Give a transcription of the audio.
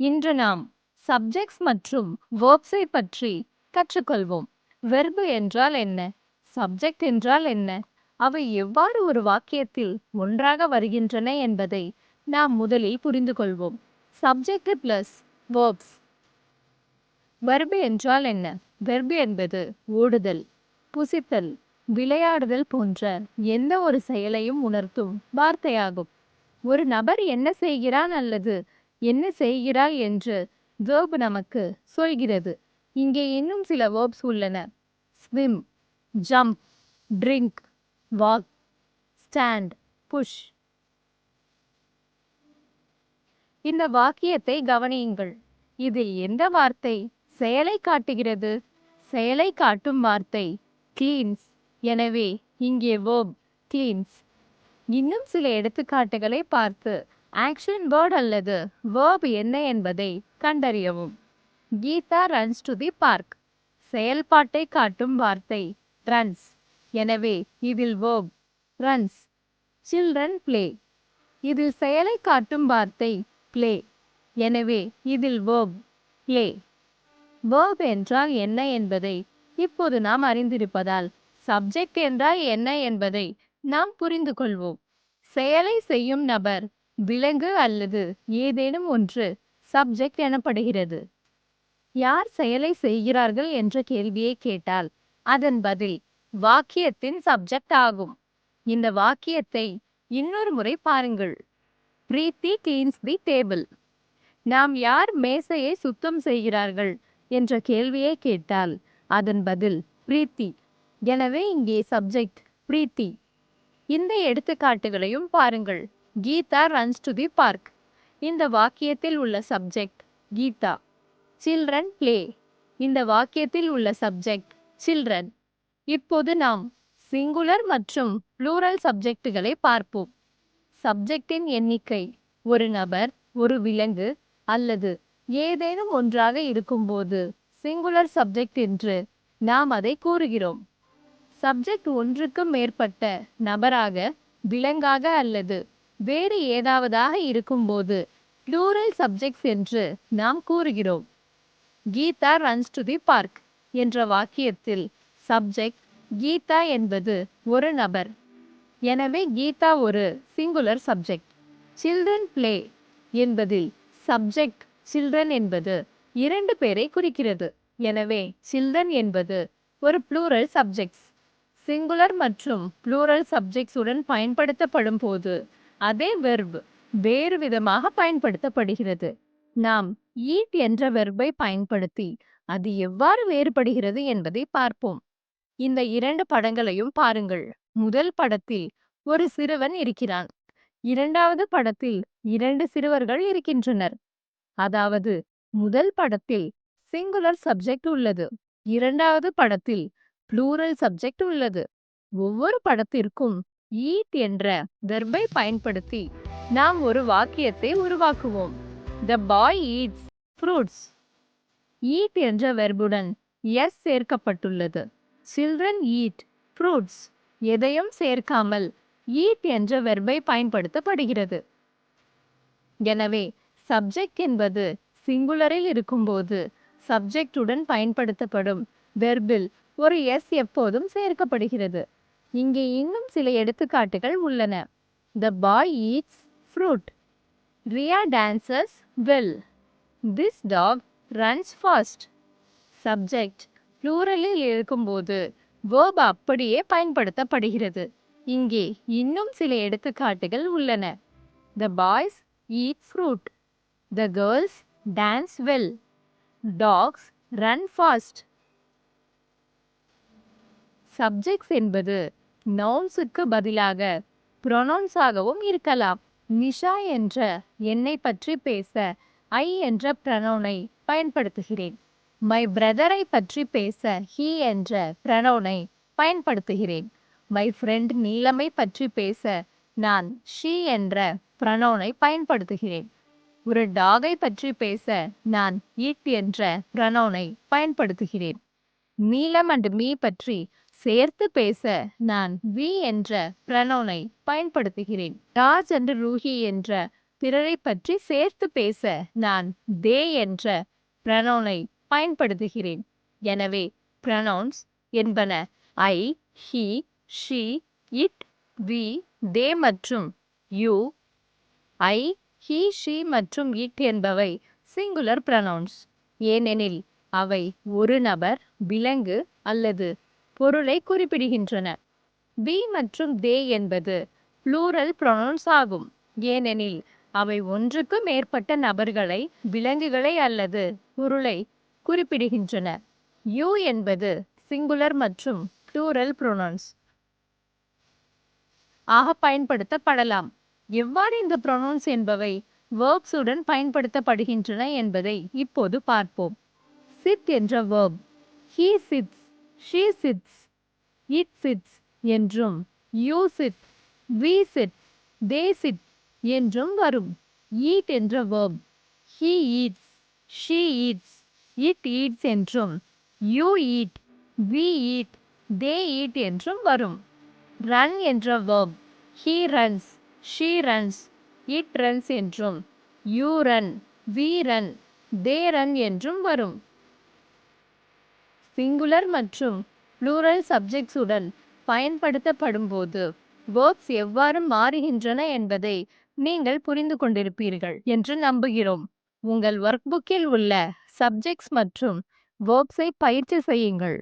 இன்று நாம் சப்ஜெக்ட்ஸ் மற்றும் வேர்ப்ஸை பற்றி கற்றுக்கொள்வோம். வெர்பு என்றால் என்ன? சப்ஜெக்ட் என்றால் என்ன? அவை எவ்வாறு ஒரு வாக்கியத்தில் ஒன்றாக வருகின்றன என்பதை நாம் முதலில் புரிந்து கொள்வோம். சப்ஜெக்ட் பிளஸ் வேர்ப்ஸ் வெர்பு என்றால் என்ன? வெர்பு என்பது ஓடுதல் புசித்தல் விளையாடுதல் போன்ற எந்த ஒரு செயலையும் உணர்த்தும் வார்த்தையாகும். ஒரு நபர் என்ன செய்கிறான் அல்லது என்ன செய்கிறாய் என்று வேர்பு நமக்கு சொல்கிறது. இங்கே இன்னும் சில வேர்ப்ஸ் உள்ளன. Swim jump drink walk stand push இந்த வாக்கியத்தை கவனியுங்கள். இதில் எந்த வார்த்தை செயலை காட்டுகிறது? செயலை காட்டும் வார்த்தை கிளீன்ஸ் எனவே இங்கே வேர்ப் கிளீன்ஸ் இன்னும் சில எடுத்துக்காட்டுகளை பார்த்து ஆக்ஷன் வேர்ட் அல்லது வேர்ப் என்ன என்பதை கண்டறியவும். Geeta runs to the park செயல்பாட்டை காட்டும் வார்த்தை ரன்ஸ் எனவே இதில் வேர்ப் ரன்ஸ் சில்ட்ரன் ப்ளே இதில் செயலை காட்டும் வார்த்தை ப்ளே எனவே இதில் வேர்ப் பிளே வேர்ப் என்றால் என்ன என்பதை இப்போது நாம் அறிந்திருப்பதால் சப்ஜெக்ட் என்றால் என்ன என்பதை நாம் புரிந்து கொள்வோம் செயலை செய்யும் நபர் விலங்கு அல்லது ஏதேனும் ஒன்று சப்ஜெக்ட் எனப்படுகிறது. யார் செயலை செய்கிறார்கள் என்ற கேள்வியை கேட்டால் அதன் பதில் வாக்கியத்தின் சப்ஜெக்ட் ஆகும். இந்த வாக்கியத்தை இன்னொரு முறை பாருங்கள். பிரீத்தி கிளீன்ஸ் தி டேபிள் நாம் யார் மேசையை சுத்தம் செய்கிறார்கள் என்ற கேள்வியை கேட்டால் அதன் பதில் பிரீத்தி. எனவே இங்கே சப்ஜெக்ட் பிரீத்தி. இந்த எடுத்துக்காட்டுகளையும் பாருங்கள். Geeta runs to the park இந்த வாக்கியத்தில் உள்ள சப்ஜெக்ட் கீதா. சில்ட்ரன் ப்ளே இந்த வாக்கியத்தில் உள்ள சப்ஜெக்ட் சில்ட்ரன் இப்போது நாம் சிங்குலர் மற்றும் ப்ளூரல் சப்ஜெக்டுகளை பார்ப்போம். சப்ஜெக்டின் எண்ணிக்கை ஒரு நபர் ஒரு விலங்கு அல்லது ஏதேனும் ஒன்றாக இருக்கும்போது சிங்குலர் சப்ஜெக்ட் என்று நாம் அதை கூறுகிறோம். சப்ஜெக்ட் ஒன்றுக்கும் மேற்பட்ட நபராக விலங்காக அல்லது வேறு ஏதாவதாக இருக்கும்போது ப்ளூரல் சப்ஜெக்ட்ஸ் என்று நாம் கூறுகிறோம். Geeta runs to the park என்ற வாக்கியத்தில் சப்ஜெக்ட் கீதா என்பது ஒரு நபர். எனவே கீதா ஒரு சிங்குலர் சப்ஜெக்ட் சில்ட்ரன் பிளே என்பதில் சப்ஜெக்ட் சில்ட்ரன் என்பது இரண்டு பேரை குறிக்கிறது. எனவே சில்ட்ரன் என்பது ஒரு ப்ளூரல் சப்ஜெக்ட்ஸ் சிங்குலர் மற்றும் ப்ளூரல் சப்ஜெக்ட்ஸ் உடன் பயன்படுத்தப்படும் போது அதே வெர்ப் வேறு விதமாக பயன்படுத்தப்படுகிறது. நாம் ஈட் என்ற வெர்பை பயன்படுத்தி அது எவ்வாறு வேறுபடுகிறது என்பதை பார்ப்போம். இந்த இரண்டு படங்களையும் பாருங்கள். முதல் படத்தில் ஒரு சிறுவன் இருக்கிறான். இரண்டாவது படத்தில் இரண்டு சிறுவர்கள் இருக்கின்றனர். அதாவது முதல் படத்தில் சிங்குலர் சப்ஜெக்ட் உள்ளது. இரண்டாவது படத்தில் ப்ளூரல் சப்ஜெக்ட் உள்ளது. ஒவ்வொரு படத்திற்கும் ஈட் என்ற வெர்பை பயன்படுத்தி நாம் ஒரு வாக்கியத்தை உருவாக்குவோம். The boy eats fruits eat என்ற வெர்புடன் எஸ் சேர்க்கப்பட்டுள்ளது. Children eat fruits. எதையும் சேர்க்காமல் ஈட் என்ற வெர்பை பயன்படுத்தப்படுகிறது. எனவே சப்ஜெக்ட் என்பது சிங்குலரில் இருக்கும்போது சப்ஜெக்டுடன் பயன்படுத்தப்படும் வெர்பில் ஒரு எஸ் எப்போதும் சேர்க்கப்படுகிறது. இங்கே இன்னும் சில எடுத்துக்காட்டுகள் உள்ளன. The boy eats fruit Riya dances well this dog runs fast subject ப்ளூரலில் இருக்கும்போது வேர்ப் அப்படியே பயன்படுத்தப்படுகிறது. இங்கே இன்னும் சில எடுத்துக்காட்டுகள் உள்ளன. The boys eat fruit the girls dance well dogs run fast subjects என்பது நவுன்ஸுக்கு பதிலாக ப்ரொனவுன்ஸாகவும் இருக்கலாம். நிஷா என்ற என்னை பற்றி பேச ஐ என்ற ப்ரனவுனை பயன்படுத்துகிறேன். மை பிரதரை பற்றி பேச ஹீ என்ற ப்ரனவுனை பயன்படுத்துகிறேன். மை ஃப்ரெண்ட் நீலமை பற்றி பேச நான் ஷீ என்ற ப்ரனோனை பயன்படுத்துகிறேன். ஒரு டாகை பற்றி பேச நான் இட் என்ற ப்ரனவுனை பயன்படுத்துகிறேன். நீலம் அண்ட் மீ பற்றி சேர்த்து பேச நான் வி என்ற பிரனோனை பயன்படுத்துகிறேன். ராஜ் அண்ட் ரூஹி என்ற பிறரைப் பற்றி சேர்த்து பேச நான் தே என்ற பிரனோனை பயன்படுத்துகிறேன். எனவே ப்ரனௌன்ஸ் என்பன I he she it we they மற்றும் யூ ஐ ஹி ஷி மற்றும் இட் என்பவை சிங்குலர் ப்ரனௌன்ஸ் ஏனெனில் அவை ஒரு நபர் விலங்கு அல்லது பொருளை குறிப்பிடுகின்றன. பி மற்றும் தே என்பது ப்ளூரல் ப்ரொனவுன்ஸ் ஆகும். ஏனெனில் அவை ஒன்றுக்கு மேற்பட்ட நபர்களை விலங்குகளை அல்லது பொருளை குறிப்பிடுகின்றன. யூ என்பது சிங்குலர் மற்றும் ப்ளூரல் ப்ரொனவுன்ஸ் ஆக பயன்படுத்தப்படலாம். எவ்வாறு இந்த ப்ரொனவுன்ஸ் என்பவை வேர்ப்ஸுடன் உடன் பயன்படுத்தப்படுகின்றன என்பதை இப்போது பார்ப்போம். சித் என்ற verb he sit she sits it sits என்றும் you sit we sit they sit என்றும் வரும் ஈட் என்ற verb he eats she eats it eats என்றும் you eat we eat they eat என்றும் வரும் ரன் என்ற verb he runs she runs it runs என்றும் you run we run they run என்றும் வரும் சிங்குலர் மற்றும் ப்ளூரல் சப்ஜெக்ட்ஸுடன் பயன்படுத்தப்படும்போது வேர்ப்ஸ் எவ்வாறு மாறுகின்றன என்பதை நீங்கள் புரிந்து கொண்டிருப்பீர்கள் என்று நம்புகிறோம். உங்கள் ஒர்க்புக்கில் உள்ள சப்ஜெக்ட்ஸ் மற்றும் வேர்ப்ஸை பயிற்சி செய்யுங்கள்.